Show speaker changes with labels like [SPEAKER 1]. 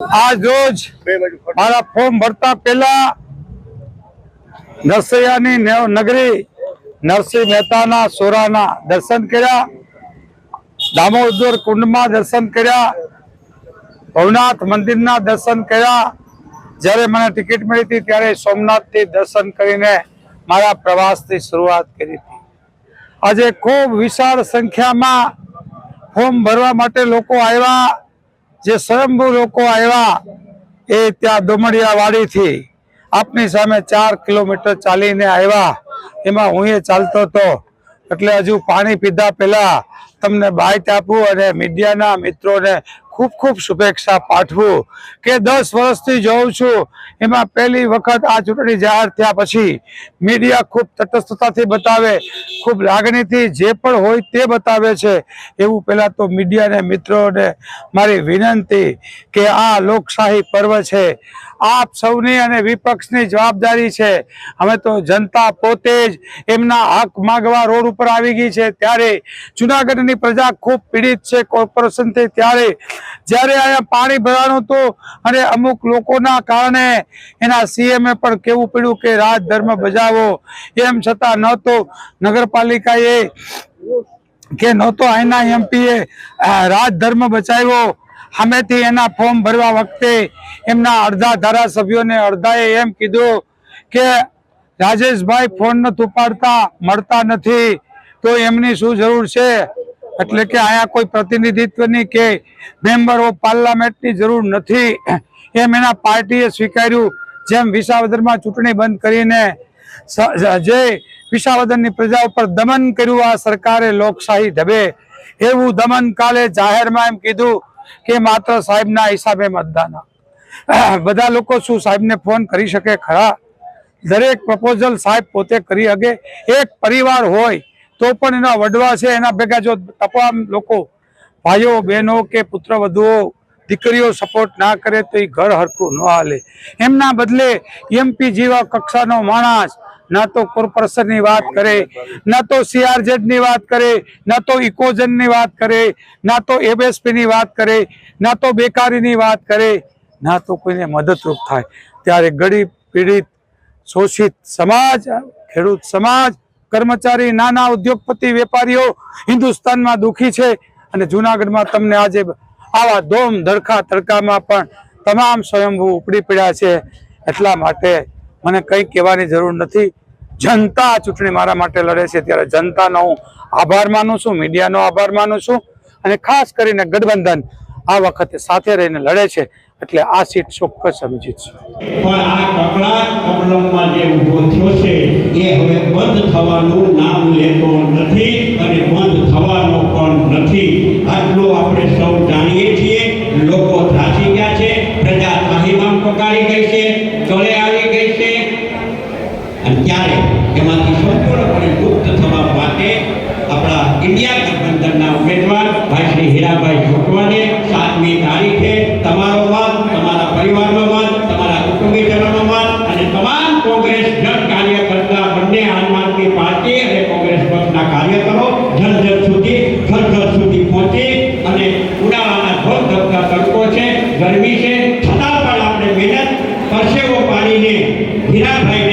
[SPEAKER 1] આજ રોજ મારા ફોર્મ ભરતા પહેલા નરસૈયાની નગરી નરસિંહ મહેતાના સોરાના દર્શન કર્યા. દામોદર કુંડમાં દર્શન કર્યા. ભવનાથ મંદિરના દર્શન કર્યા. જ્યારે મને ટિકિટ મળી હતી ત્યારે સોમનાથથી દર્શન કરીને મારા પ્રવાસની શરૂઆત કરી હતી. આજે ખૂબ વિશાળ સંખ્યામાં ફોર્મ ભરવા માટે લોકો આવ્યા. જે સ્વયંભૂ લોકો આવ્યા એ ત્યાં ડુમડિયાવાડીથી આપની સામે ચાર કિલોમીટર ચાલીને આવ્યા. એમાં હું એ ચાલતો હતો. એટલે હજુ પાણી પીધા પહેલા તમને બાઇટ આપું અને મીડિયાના મિત્રોને ખૂબ ખૂબ શુભેચ્છા પાઠવું કે દસ વર્ષથી જોઉં છું. એમાં પહેલી વખત આ ચૂંટણી જાહેર થયા પછી મીડિયા ખૂબ તટસ્થતાથી બતાવે, ખૂબ લાગણીથી જે પણ હોય તે બતાવે છે. એવું પહેલાં તો મીડિયાને મિત્રોને મારી વિનંતી કે આ લોકશાહી પર્વ છે. આપ સૌની અને વિપક્ષની જવાબદારી છે. અમે તો જનતા પોતે જ એમના હક માગવા રોડ ઉપર આવી ગઈ છે. ત્યારે જુનાગઢની પ્રજા ખૂબ પીડિત છે કોર્પોરેશનથી. ત્યારે જ્યારે અહીંયા પાણી ભરાણું હતું અને અમુક લોકોના કારણે એના સીએમએ પણ કેવું પડ્યું કે રાજધર્મ બજાવો. એમ છતાં ન તો નગરપાલિકાએ કે નહોતો અહીંના એમપીએ રાજધર્મ બચાવ્યો. સામેથી એના ફોર્મ ભરવા વખતે એમના અડધા ધારાસભ્યોને અડધાએ એમ કીધું કે રાજેશભાઈ ફોન નથી ઉપાડતા, મળતા નથી, તો એમની શું જરૂર છે? એટલે કે અહીંયા કોઈ પ્રતિનિધિત્વની કે મેમ્બર ઓફ પાર્લામેન્ટની જરૂર નથી. એમ એના પાર્ટીએ સ્વીકાર્યું. જેમ વિસાવદરમાં ચૂંટણી બંધ કરીને જે વિસાવદરની પ્રજા ઉપર દમન કર્યું, આ સરકારે લોકશાહી ઢબે. એવું દમન કાલે જાહેરમાં એમ કીધું કે માત્ર સાહેબના હિસાબે મતદાન બધા લોકો શું સાહેબને ફોન કરી શકે ખરા? દરેક પ્રપોઝલ સાહેબ પોતે કરી શકે. એક પરિવાર હોય તો પણ એના વડવા છે, એના ભેગા જો તમામ લોકો, ભાઈઓ, બહેનો કે પુત્ર વધુઓ દીકરીઓ સપોર્ટ ના કરે તો એ ઘર હરખું ન હાલે. એમના બદલે એમપી જેવા કક્ષાનો માણસ ના તો કોર્પોરેશનની વાત કરે, ના તો સીઆરઝેડની વાત કરે, ના તો ઇકોઝનની વાત કરે, ના તો એબએસપી ની વાત કરે, ના તો બેકારીની વાત કરે, ના તો કોઈને મદદરૂપ થાય. ત્યારે ગરીબ, પીડિત, શોષિત સમાજ, ખેડૂત સમાજ, કર્મચારી, નાના ઉદ્યોગપતિ, વેપારીઓ હિન્દુસ્તાનમાં દુઃખી છે અને જુનાગઢમાં તમને આજે આવા ધોમ ધડકા તડકામાં પણ તમામ સ્વયંભૂ ઉપડી પડ્યા છે. એટલા માટે મને કંઈ કહેવાની જરૂર નથી. જનતા ચૂંટણી મારા માટે લડે છે ત્યારે જનતાનો હું આભાર માનું છું, મીડિયાનો આભાર માનું છું અને ખાસ કરીને ગઠબંધન આ વખતે સાથે રહીને લડે છે એટલે આ સીટ ચોક્કસ અમે જીતશું
[SPEAKER 2] છે ત્યારે એમાંથી સંપૂર્ણપણે મુક્ત થવા માટે આપણા ઇન્ડિયા ગઠબંધનના ઉમેદવાર ભાઈ શ્રી હીરાભાઈ જોટવાને સાતમી તારીખે તમારો વાદ, તમારા પરિવારનો વાદ, તમારા કુટુંબીજનોનો વાદ અને તમામ કોંગ્રેસ જન કાર્યકર્તા બંને આમ પાર્ટી અને કોંગ્રેસ પક્ષના કાર્યકરો જન જન સુધી, ઘર ઘર સુધી પહોંચી અને ઉનાળાના ધોધ ધબકા તડકો છે, ગરમી છે, છતાં પણ આપણે મહેનત પરસેવો પાડીને હીરાભાઈ